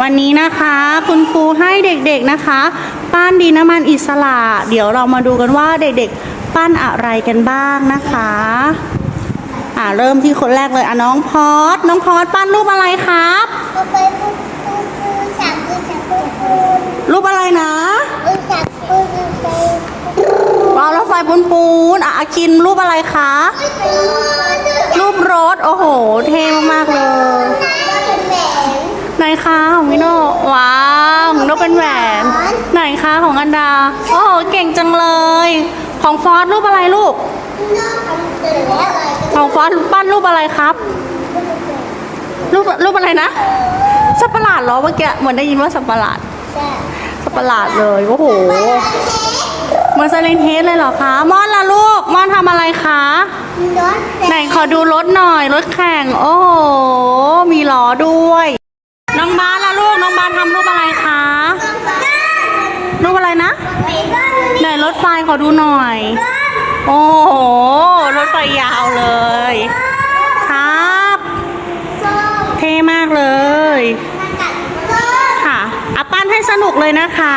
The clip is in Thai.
วันนี้นะคะคุณครูให้เด็กๆนะคะ ปั้นดินน้ำมันอิสระ เดี๋ยวเรามาดูกันว่าเด็กๆ ปั้นอะไรกันบ้างนะคะอ่าเริ่มที่คนแรกเลยอะน้องพอดน้องพอดปั้นรูปอะไรครับรูปอะไรนะปูสับอารถไฟปูนปูนอะอาคินรูปอะไรคะรูปรถโอ้โห เท่มากๆเลย เป็นแหวน ไหน คะของพี่โนว้าวของโนเป็นแหวน ไหนคะของอันดา โอ้โหเก่งจังเลย ของฟอสรูปอะไรลูกนอกคำเตือรของฟอสปั้นรูปอะไรครับ รูปรูปอะไรนะสัตว์ประหลาดเหรอเมื่อกี้เหมือนได้ยินว่าสัตว์ประหลาดแต่สัตว์ประหลาดเลยโอ้โหเหมือนไซเลนเฮดเลยเหรอคะมอนล่ะลูกมอนทำอะไรคะไหนขอดูรถหน่อยรถแข่ง โอ้โห มีล้อด้วย น้องบาสล่ะลูก น้องบาสทำรูปอะไรคะ รูปอะไรนะ ไหนรถไฟขอดูหน่อย โอ้โห รถไฟยาวเลย ครับ เท่มากเลย ค่ะอะปั้นให้สนุกเลยนะคะ